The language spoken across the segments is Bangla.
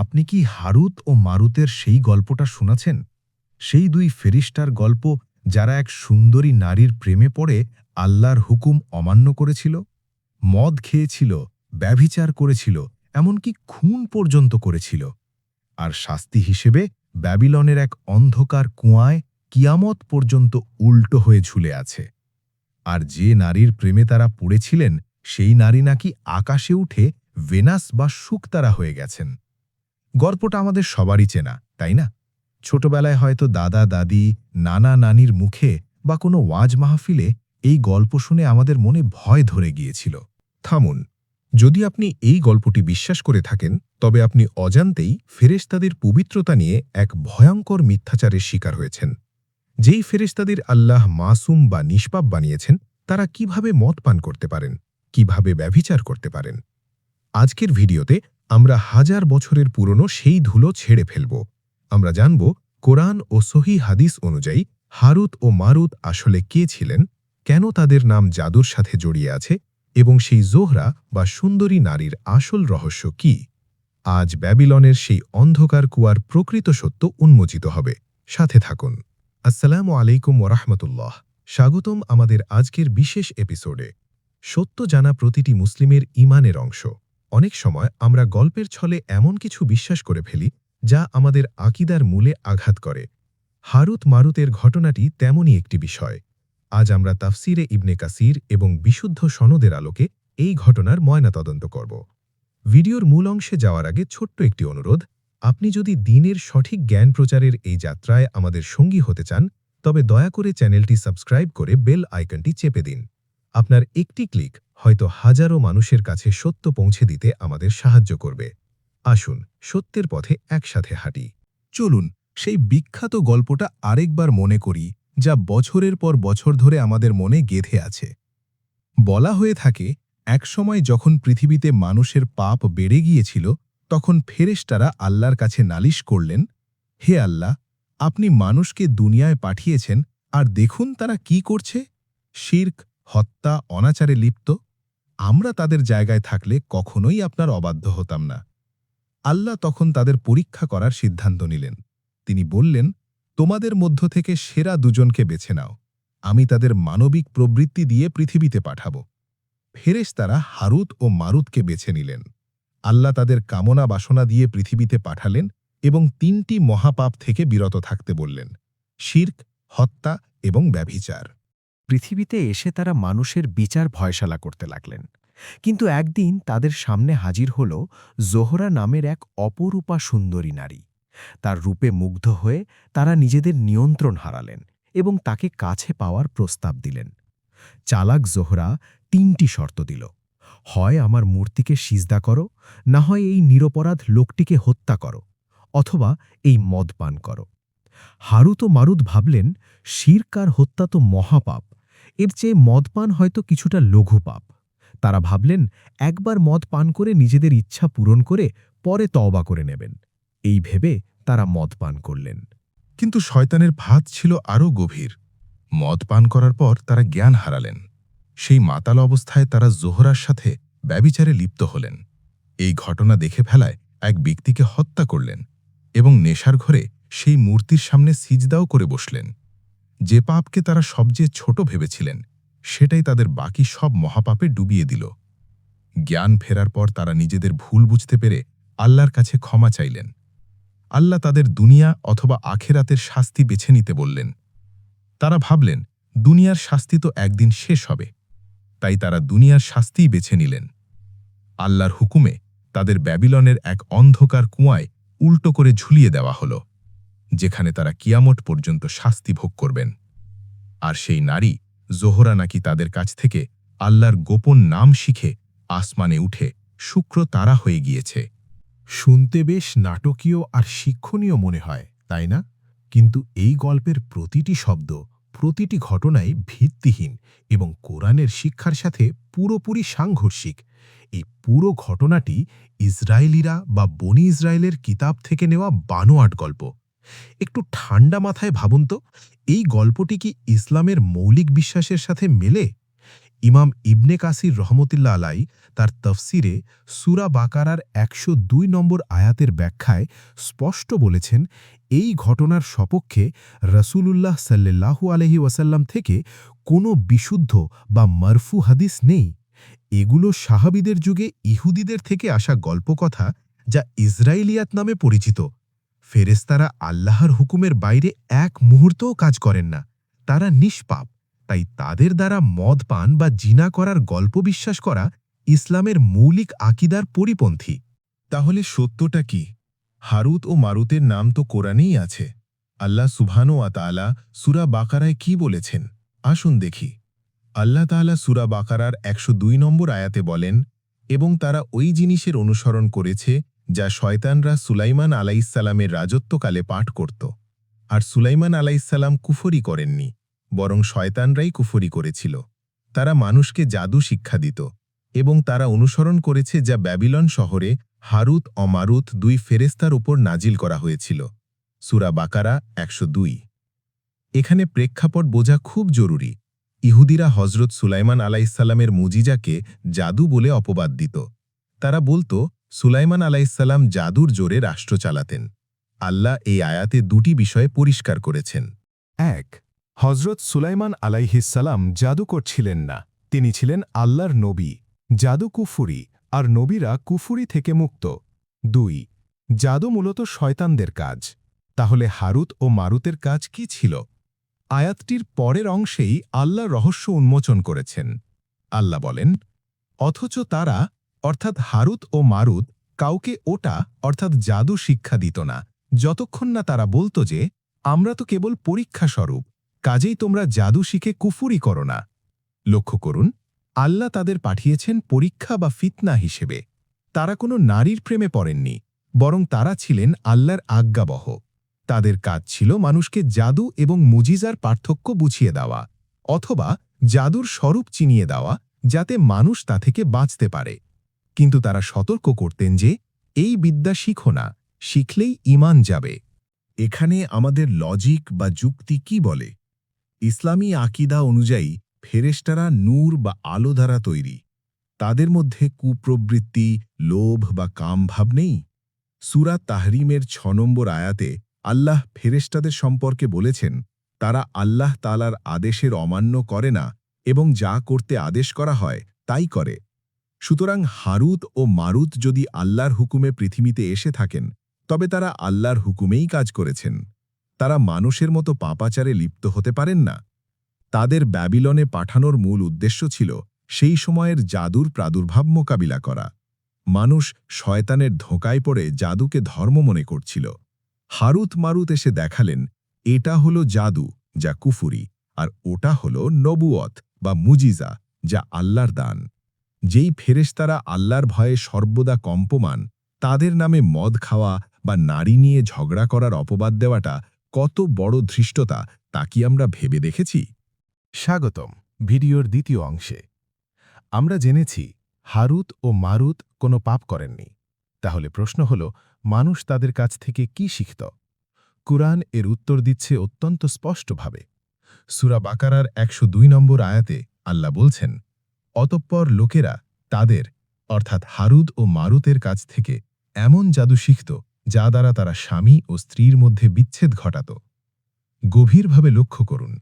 আপনি কি হারুত ও মারুতের সেই গল্পটা শুনেছেন? সেই দুই ফেরিস্টার গল্প যারা এক সুন্দরী নারীর প্রেমে পড়ে আল্লাহর হুকুম অমান্য করেছিল, মদ খেয়েছিল, ব্যভিচার করেছিল, এমনকি খুন পর্যন্ত করেছিল। আর শাস্তি হিসেবে ব্যাবিলনের এক অন্ধকার কুয়ায় কিয়ামত পর্যন্ত উল্টো হয়ে ঝুলে আছে। আর যে নারীর প্রেমে তারা পড়েছিলেন, সেই নারী নাকি আকাশে উঠে ভেনাস বা শুকতারা হয়ে গেছেন। গল্পটা আমাদের সবারই চেনা, তাই না? ছোটবেলায় হয়তো দাদা, দাদি, নানা, নানির মুখে বা কোনো ওয়াজ মাহফিলে এই গল্প শুনে আমাদের মনে ভয় ধরে গিয়েছিল। থামুন, যদি আপনি এই গল্পটি বিশ্বাস করে থাকেন, তবে আপনি অজান্তেই ফেরেশতাদের পবিত্রতা নিয়ে এক ভয়ঙ্কর মিথ্যাচারের শিকার হয়েছেন। যেই ফেরেশতাদের আল্লাহ মাসুম বা নিষ্পাপ বানিয়েছেন, তারা কীভাবে মদ পান করতে পারেন, কীভাবে ব্যভিচার করতে পারেন? আজকের ভিডিওতে আমরা হাজার বছরের পুরনো সেই ধুলো ছেড়ে ফেলব। আমরা জানব কোরআন ও সহি হাদিস অনুযায়ী হারুত ও মারুত আসলে কে ছিলেন, কেন তাদের নাম জাদুর সাথে জড়িয়ে আছে এবং সেই জোহরা বা সুন্দরী নারীর আসল রহস্য কি। আজ ব্যাবিলনের সেই অন্ধকার কুয়ার প্রকৃত সত্য উন্মোচিত হবে। সাথে থাকুন। আসসালামু আলাইকুম ওরহমতুল্লাহ স্বাগতম আমাদের আজকের বিশেষ এপিসোডে। সত্য জানা প্রতিটি মুসলিমের ইমানের অংশ। অনেক সময় আমরা গল্পের ছলে এমন কিছু বিশ্বাস করে ফেলি যা আমাদের আকিদার মূলে আঘাত করে। হারুত মারুতের ঘটনাটি তেমনই একটি বিষয়। আজ আমরা তাফসিরে ইবনে কাসির এবং বিশুদ্ধ সনদের আলোকে এই ঘটনার ময়নাতদন্ত করব। ভিডিওর মূল অংশে যাওয়ার আগে ছোট্ট একটি অনুরোধ, আপনি যদি দিনের সঠিক জ্ঞান প্রচারের এই যাত্রায় আমাদের সঙ্গী হতে চান, তবে দয়া করে চ্যানেলটি সাবস্ক্রাইব করে বেল আইকনটি চেপে দিন। আপনার একটি ক্লিক হয়তো হাজারো মানুষের কাছে সত্য পৌঁছে দিতে আমাদের সাহায্য করবে। আসুন, সত্যের পথে একসাথে হাঁটি। চলুন, সেই বিখ্যাত গল্পটা আরেকবার মনে করি, যা বছরের পর বছর ধরে আমাদের মনে গেঁথে আছে। বলা হয়ে থাকে, একসময় যখন পৃথিবীতে মানুষের পাপ বেড়ে গিয়েছিল, তখন ফেরেশতারা আল্লাহর কাছে নালিশ করলেন, হে আল্লাহ, আপনি মানুষকে দুনিয়ায় পাঠিয়েছেন, আর দেখুন তারা কি করছে। শির্ক, হত্যা, অনাচারে লিপ্ত। আমরা তাদের জায়গায় থাকলে কখনোই আপনার অবাধ্য হতাম না। আল্লাহ তখন তাদের পরীক্ষা করার সিদ্ধান্ত নিলেন। তিনি বললেন, তোমাদের মধ্য থেকে সেরা দুজনকে বেছে নাও। আমি তাদের মানবিক প্রবৃত্তি দিয়ে পৃথিবীতে পাঠাব। ফেরেশ তারা হারুত ও মারুতকে বেছে নিলেন। আল্লাহ তাদের কামনা বাসনা দিয়ে পৃথিবীতে পাঠালেন এবং তিনটি মহাপাপ থেকে বিরত থাকতে বললেন, শির্ক, হত্যা এবং ব্যভিচার। পৃথিবীতে এসে তারা মানুষের বিচার ভয়শালা করতে লাগলেন। কিন্তু একদিন তাদের সামনে হাজির হল জোহরা নামের এক অপরূপা সুন্দরী নারী। তার রূপে মুগ্ধ হয়ে তারা নিজেদের নিয়ন্ত্রণ হারালেন এবং তাকে কাছে পাওয়ার প্রস্তাব দিলেন। চালাক জোহরা তিনটি শর্ত দিল। হয় আমার মূর্তিকে সিজদা করো, না হয় এই নিরপরাধ লোকটিকে হত্যা করো, অথবা এই মদ পান করো। হারুত ও মারুত ভাবলেন, শিরকার হত্যা তো মহাপাপ। এর চেয়ে মদ পান হয়তো কিছুটা লঘু পাপ। তারা ভাবলেন, একবার মদ পান করে নিজেদের ইচ্ছা পূরণ করে পরে তওবা করে নেবেন। এই ভেবে তারা মদ পান করলেন। কিন্তু শয়তানের ভাত ছিল আরও গভীর। মদ পান করার পর তারা জ্ঞান হারালেন। সেই মাতাল অবস্থায় তারা জোহরার সাথে ব্যবিচারে লিপ্ত হলেন। এই ঘটনা দেখে ফেলায় এক ব্যক্তিকে হত্যা করলেন এবং নেশার ঘরে সেই মূর্তির সামনে সিজদাও করে বসলেন। যে পাপকে তারা সবচেয়ে ছোট ভেবেছিলেন, সেটাই তাদের বাকি সব মহাপাপে ডুবিয়ে দিল। জ্ঞান ফেরার পর তারা নিজেদের ভুল বুঝতে পেরে আল্লাহর কাছে ক্ষমা চাইলেন। আল্লাহ তাদের দুনিয়া অথবা আখেরাতের শাস্তি বেছে নিতে বললেন। তারা ভাবলেন, দুনিয়ার শাস্তি তো একদিন শেষ হবে। তাই তারা দুনিয়ার শাস্তিই বেছে নিলেন। আল্লাহর হুকুমে তাদের ব্যাবিলনের এক অন্ধকার কুয়ায় উল্টো করে ঝুলিয়ে দেওয়া হল। যেখানে তারা কিয়ামট পর্যন্ত শাস্তি ভোগ করবেন। আর সেই নারী, জোহরা নাকি তাদের কাছ থেকে আল্লাহর গোপন নাম শিখে আসমানে উঠে শুক্র তারা হয়ে গিয়েছে। শুনতে বেশ নাটকীয় আর শিক্ষণীয় মনে হয়, তাই না? কিন্তু এই গল্পের প্রতিটি শব্দ, প্রতিটি ঘটনাই ভিত্তিহীন এবং কোরআনের শিক্ষার সাথে পুরোপুরি সাংঘর্ষিক। এই পুরো ঘটনাটি ইসরায়েলিরা বা বনি ইসরায়েলের কিতাব থেকে নেওয়া বানোয়াট গল্প। একটু ঠান্ডা মাথায় ভাবুন তো, এই গল্পটি কি ইসলামের মৌলিক বিশ্বাসের সাথে মেলে? ইমাম ইবনে কাসির রহমতুল্লা আলাই তার তফসিরে সুরা বাকারার একশো দুই নম্বর আয়াতের ব্যাখ্যায় স্পষ্ট বলেছেন, এই ঘটনার সপক্ষে রসুলুল্লাহ সাল্লাহু আলহি ওয়াসাল্লাম থেকে কোনো বিশুদ্ধ বা মারফু হাদিস নেই। এগুলো সাহাবিদের যুগে ইহুদিদের থেকে আসা গল্পকথা যা ইসরায়েলিয়াত নামে পরিচিত। ফেরেস্তারা আল্লাহর হুকুমের বাইরে এক মুহূর্তও কাজ করেন না। তারা নিষ্পাপ। তাই তাদের দ্বারা মদ পান বা জিনা করার গল্প বিশ্বাস করা ইসলামের মৌলিক আকিদার পরিপন্থী। তাহলে সত্যটা কি? হারুত ও মারুতের নাম তো কোরআনেই আছে। আল্লাহ সুবহানো আতালা সুরা বাকারায় কি বলেছেন? আসুন দেখি। আল্লাহ তাআলা সুরা বাকারার একশো দুই নম্বর আয়াতে বলেন, এবং তারা ওই জিনিসের অনুসরণ করেছে যা শয়তানরা সুলাইমান আলাইসাল্লামের রাজত্বকালে পাঠ করত। আর সুলাইমান আলাইসাল্লাম কুফরি করেননি, বরং শয়তানরাই কুফরি করেছিল। তারা মানুষকে জাদু শিক্ষা দিত এবং তারা অনুসরণ করেছে যা ব্যাবিলন শহরে হারুত অমারুত দুই ফেরেস্তার উপর নাজিল করা হয়েছিল। সুরা বাকারা একশো দুই। এখানে প্রেক্ষাপট বোঝা খুব জরুরি। ইহুদিরা হজরত সুলাইমান আলাইসাল্লামের মুজিজাকে জাদু বলে অপবাদ দিত। তারা বলতো সুলাইমান আলাইসাল্লাম জাদুর জোরে রাষ্ট্র চালাতেন। আল্লাহ এই আয়াতে দুটি বিষয়ে পরিষ্কার করেছেন। এক হজরত সুলাইমান আলাইহিসাল্লাম জাদু করছিলেন না। তিনি ছিলেন আল্লাহর নবী, জাদু কুফুরি, আর নবীরা কুফুরি থেকে মুক্ত। দুই, জাদু মূলত শয়তানদের কাজ। তাহলে হারুত ও মারুতের কাজ কি ছিল? আয়াতটির পরের অংশেই আল্লাহ রহস্য উন্মোচন করেছেন। আল্লাহ বলেন, অথচ তারা অর্থাৎ হারুত ও মারুত কাউকে ওটা, অর্থাৎ জাদু শিক্ষা দিত না। যতক্ষণ না তারা বলতো যে, আমরা তো কেবল পরীক্ষা স্বরূপ কাজেই তোমরা জাদু শিখে কুফুরি করো না। লক্ষ্য করুন, আল্লাহ তাদের পাঠিয়েছেন পরীক্ষা বা ফিতনা হিসেবে। তারা কোনো নারীর প্রেমে পড়েননি, বরং তারা ছিলেন আল্লাহর আজ্ঞাবহ। তাদের কাজ ছিল মানুষকে জাদু এবং মুজিজার পার্থক্য বুঝিয়ে দেওয়া, অথবা জাদুর স্বরূপ চিনিয়ে দেওয়া, যাতে মানুষ তা থেকে বাঁচতে পারে। কিন্তু তারা সতর্ক করতেন যে, এই বিদ্যা শিখো না, শিখলেই ইমান যাবে। এখানে আমাদের লজিক বা যুক্তি কি বলে? ইসলামী আকিদা অনুযায়ী ফেরেশতারা নূর বা আলো দ্বারা তৈরি। তাদের মধ্যে কুপ্রবৃত্তি, লোভ বা কামভাব নেই। সুরা তাহরিমের ছ নম্বর আয়াতে আল্লাহ ফেরেশতাদের সম্পর্কে বলেছেন, তারা আল্লাহ তালার আদেশের অমান্য করে না এবং যা করতে আদেশ করা হয় তাই করে। সুতরাং হারুত ও মারুত যদি আল্লাহর হুকুমে পৃথিবীতে এসে থাকেন, তবে তারা আল্লাহর হুকুমেই কাজ করেছেন। তারা মানুষের মতো পাপাচারে লিপ্ত হতে পারেন না। তাদের ব্যাবিলনে পাঠানোর মূল উদ্দেশ্য ছিল সেই সময়ের জাদুর প্রাদুর্ভাব মোকাবিলা করা। মানুষ শয়তানের ধোঁকায় পড়ে জাদুকে ধর্ম মনে করছিল। হারুত মারুত এসে দেখালেন, এটা হলো জাদু, যা কুফুরি, আর ওটা হলো নবুয়ত বা মুজিজা, যা আল্লাহর দান। যেই ফেরেশতারা আল্লাহর ভয়ে সর্বদা কম্পমান, তাদের নামে মদ খাওয়া বা নারী নিয়ে ঝগড়া করার অপবাদ দেওয়াটা কত বড় ধৃষ্টতা, তা কি আমরা ভেবে দেখেছি? স্বাগতম ভিডিওর দ্বিতীয় অংশে। আমরা জেনেছি হারুত ও মারুত কোনো পাপ করেননি। তাহলে প্রশ্ন হল, মানুষ তাদের কাছ থেকে কি শিখত? কুরআন এর উত্তর দিচ্ছে অত্যন্ত স্পষ্টভাবে। সুরা বাকারার একশো দুই নম্বর আয়াতে আল্লাহ বলছেন অতঃপর লোকেরা তাদের, অর্থাৎ হারুদ ও মারুতের কাছ থেকে এমন জাদু শিখত, যা দ্বারা তারা স্বামী ও স্ত্রীর মধ্যে বিচ্ছেদ ঘটাত। গভীরভাবে লক্ষ্য করুন,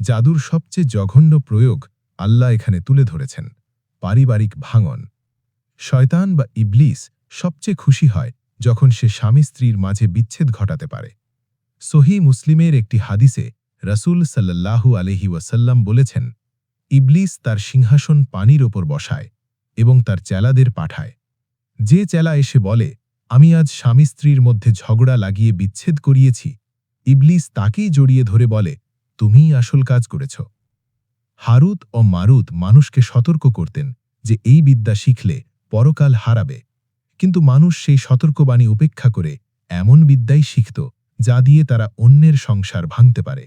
জাদুর সবচেয়ে জঘন্য প্রয়োগ আল্লাহ এখানে তুলে ধরেছেন, পারিবারিক ভাঙন। শয়তান বা ইবলিস সবচেয়ে খুশি হয় যখন সে স্বামী স্ত্রীর মাঝে বিচ্ছেদ ঘটাতে পারে। সহি মুসলিমের একটি হাদিসে রসুল সাল্লাল্লাহু আলহি ওয়াসাল্লাম বলেছেন ইবলিস তার সিংহাসন পানির ওপর বসায় এবং তার চেলাদের পাঠায়। যে চেলা এসে বলে, আমি আজ স্বামী স্ত্রীর মধ্যে ঝগড়া লাগিয়ে বিচ্ছেদ করিয়েছি। ইবলিস তাকেই জড়িয়ে ধরে বলে, তুমিই আসল কাজ করেছ। হারুত ও মারুত মানুষকে সতর্ক করতেন যে এই বিদ্যা শিখলে পরকাল হারাবে। কিন্তু মানুষ সেই সতর্কবাণী উপেক্ষা করে এমন বিদ্যাই শিখত যা দিয়ে তারা অন্যের সংসার ভাঙতে পারে।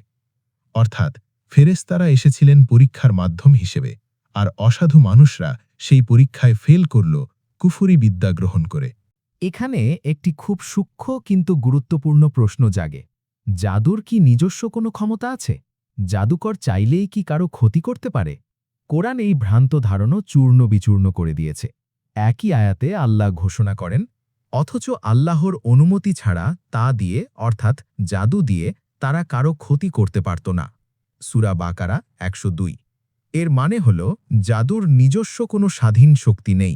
অর্থাৎ ফেরেস্তারা এসেছিলেন পরীক্ষার মাধ্যম হিসেবে, আর অসাধু মানুষরা সেই পরীক্ষায় ফেল করল, কুফুরি বিদ্যা গ্রহণ করে। এখানে একটি খুব সূক্ষ্ম কিন্তু গুরুত্বপূর্ণ প্রশ্ন জাগে। জাদুর কি নিজস্ব কোনো ক্ষমতা আছে? জাদুকর চাইলেই কি কারও ক্ষতি করতে পারে? কোরআন এই ভ্রান্ত ধারণা চূর্ণ বিচূর্ণ করে দিয়েছে। একই আয়াতে আল্লাহ ঘোষণা করেন, অথচ আল্লাহর অনুমতি ছাড়া তা দিয়ে, অর্থাৎ জাদু দিয়ে, তারা কারও ক্ষতি করতে পারত না। সুরা বাকারা একশো দুই। এর মানে হল, জাদুর নিজস্ব কোনো স্বাধীন শক্তি নেই।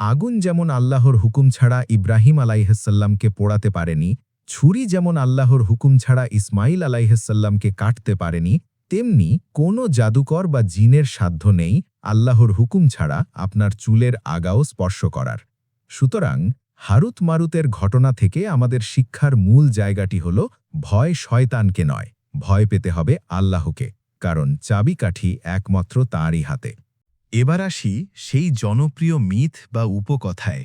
আগুন যেমন আল্লাহর হুকুম ছাড়া ইব্রাহিম আলাইহাসাল্লামকে পোড়াতে পারেনি, ছুরি যেমন আল্লাহর হুকুম ছাড়া ইসমাইল আলাইহাসাল্লামকে কাটতে পারেনি, তেমনি কোনো জাদুকর বা জিনের সাধ্য নেই আল্লাহর হুকুম ছাড়া আপনার চুলের আগাও স্পর্শ করার। সুতরাং হারুত মারুতের ঘটনা থেকে আমাদের শিক্ষার মূল জায়গাটি হল, ভয় শয়তানকে নয়। ভয় পেতে হবে আল্লাহকে, কারণ চাবিকাঠি একমাত্র তাঁরই হাতে। এবার আসি সেই জনপ্রিয় মিথ বা উপকথায়।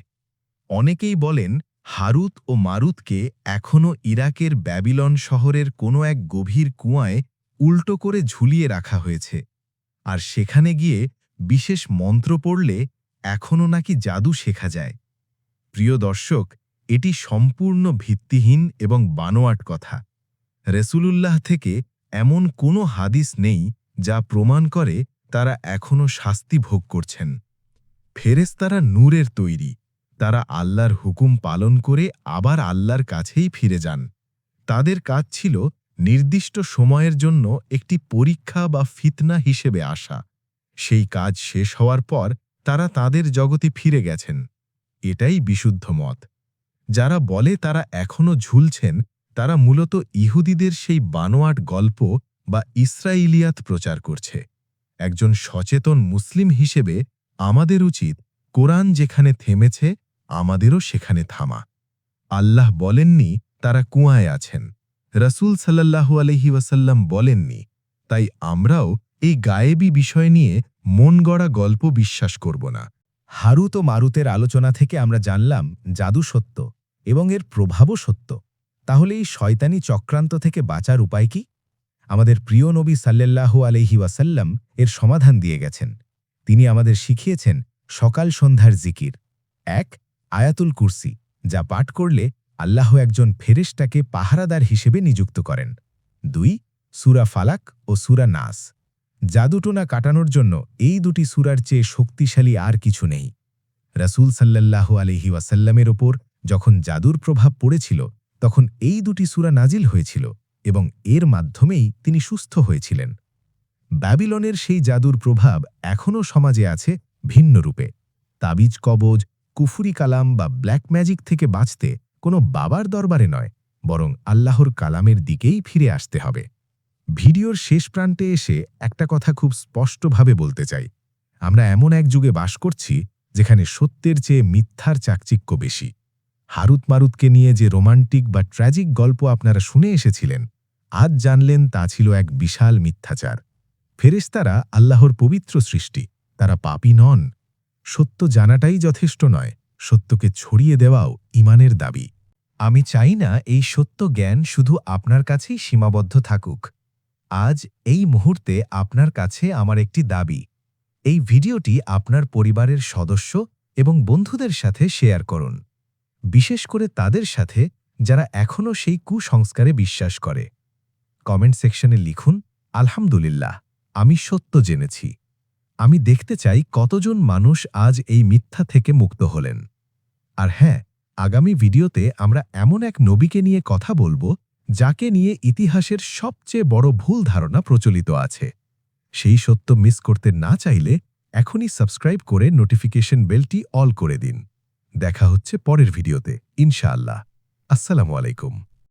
অনেকেই বলেন, হারুত ও মারুতকে এখনও ইরাকের ব্যাবিলন শহরের কোনো এক গভীর কুয়ায় উল্টো করে ঝুলিয়ে রাখা হয়েছে। আর সেখানে গিয়ে বিশেষ মন্ত্র পড়লে এখনও নাকি জাদু শেখা যায়। প্রিয় দর্শক, এটি সম্পূর্ণ ভিত্তিহীন এবং বানোয়াট কথা। রেসুলুল্লাহ থেকে এমন কোনো হাদিস নেই যা প্রমাণ করে তারা এখনও শাস্তি ভোগ করছেন। ফেরেস্তারা নূরের তৈরি। তারা আল্লাহর হুকুম পালন করে আবার আল্লাহর কাছেই ফিরে যান। তাদের কাজ ছিল নির্দিষ্ট সময়ের জন্য একটি পরীক্ষা বা ফিতনা হিসেবে আসা। সেই কাজ শেষ হওয়ার পর তারা তাদের জগতে ফিরে গেছেন। এটাই বিশুদ্ধ মত। যারা বলে তারা এখনও ঝুলছেন তারা মূলত ইহুদিদের সেই বানোয়াট গল্প বা ইসরাইলিয়াত প্রচার করছে। একজন সচেতন মুসলিম হিসেবে আমাদের উচিত কোরআন যেখানে থেমেছে, আমাদেরও সেখানে থামা। আল্লাহ বলেননি তারা কুয়ায় আছেন। রসুল সাল্লাহু আলহি ওয়াসাল্লাম বলেননি, তাই আমরাও এই গায়েবী বিষয় নিয়ে মন গড়া গল্প বিশ্বাস করব না। হারুত ও মারুতের আলোচনা থেকে আমরা জানলাম জাদু সত্য এবং এর প্রভাবও সত্য। তাহলে এই শয়তানি চক্রান্ত থেকে বাঁচার উপায় কি? আমাদের প্রিয় নবী সাল্লাল্লাহু আলহি ওয়াসাল্লাম এর সমাধান দিয়ে গেছেন। তিনি আমাদের শিখিয়েছেন সকাল সন্ধ্যার জিকির। এক, আয়াতুল কুরসি, যা পাঠ করলে আল্লাহ একজন ফেরেশটাকে পাহারাদার হিসেবে নিযুক্ত করেন। দুই, সুরা ফালাক ও সুরা নাস। জাদুটোনা কাটানোর জন্য এই দুটি সুরার চেয়ে শক্তিশালী আর কিছু নেই। রাসূল সাল্লাল্লাহু আলহি ওয়াসাল্লামের ওপর যখন জাদুর প্রভাব পড়েছিল তখন এই দুটি সুরা নাজিল হয়েছিল এবং এর মাধ্যমেই তিনি সুস্থ হয়েছিলেন। ব্যাবিলনের সেই জাদুর প্রভাব এখনও সমাজে আছে ভিন্ন রূপে। তাবিজ, কবজ, কুফুরি কালাম বা ব্ল্যাক ম্যাজিক থেকে বাঁচতে কোনো বাবার দরবারে নয়, বরং আল্লাহর কালামের দিকেই ফিরে আসতে হবে। ভিডিওর শেষ প্রান্তে এসে একটা কথা খুব স্পষ্টভাবে বলতে চাই। আমরা এমন এক যুগে বাস করছি যেখানে সত্যের চেয়ে মিথ্যার চাকচিক্য বেশি। হারুত মারুতকে নিয়ে যে রোমান্টিক বা ট্র্যাজিক গল্প আপনারা শুনে এসেছিলেন, আজ জানলেন তা ছিল এক বিশাল মিথ্যাচার। ফেরেস্তারা আল্লাহর পবিত্র সৃষ্টি, তারা পাপি নন। সত্য জানাটাই যথেষ্ট নয়, সত্যকে ছড়িয়ে দেওয়াও ইমানের দাবি। আমি চাই না এই সত্য জ্ঞান শুধু আপনার কাছেই সীমাবদ্ধ থাকুক। আজ এই মুহূর্তে আপনার কাছে আমার একটি দাবি। এই ভিডিওটি আপনার পরিবারের সদস্য এবং বন্ধুদের সাথে শেয়ার করুন। বিশেষ করে তাদের সাথে যারা এখনও সেই কুসংস্কারে বিশ্বাস করে। কমেন্ট সেকশনে লিখুন, আলহামদুলিল্লাহ, আমি সত্য জেনেছি। আমি দেখতে চাই কতজন মানুষ আজ এই মিথ্যা থেকে মুক্ত হলেন। আর হ্যাঁ আগামী ভিডিওতে আমরা এমন এক নবীকে নিয়ে কথা বলব, যাকে নিয়ে ইতিহাসের সবচেয়ে বড় ভুল ধারণা প্রচলিত আছে। সেই সত্য মিস করতে না চাইলে এখনই সাবস্ক্রাইব করে নোটিফিকেশন বেলটি অল করে দিন। দেখা হচ্ছে পরের ভিডিওতে। ইনশাআল্লাহ। আসসালামু আলাইকুম।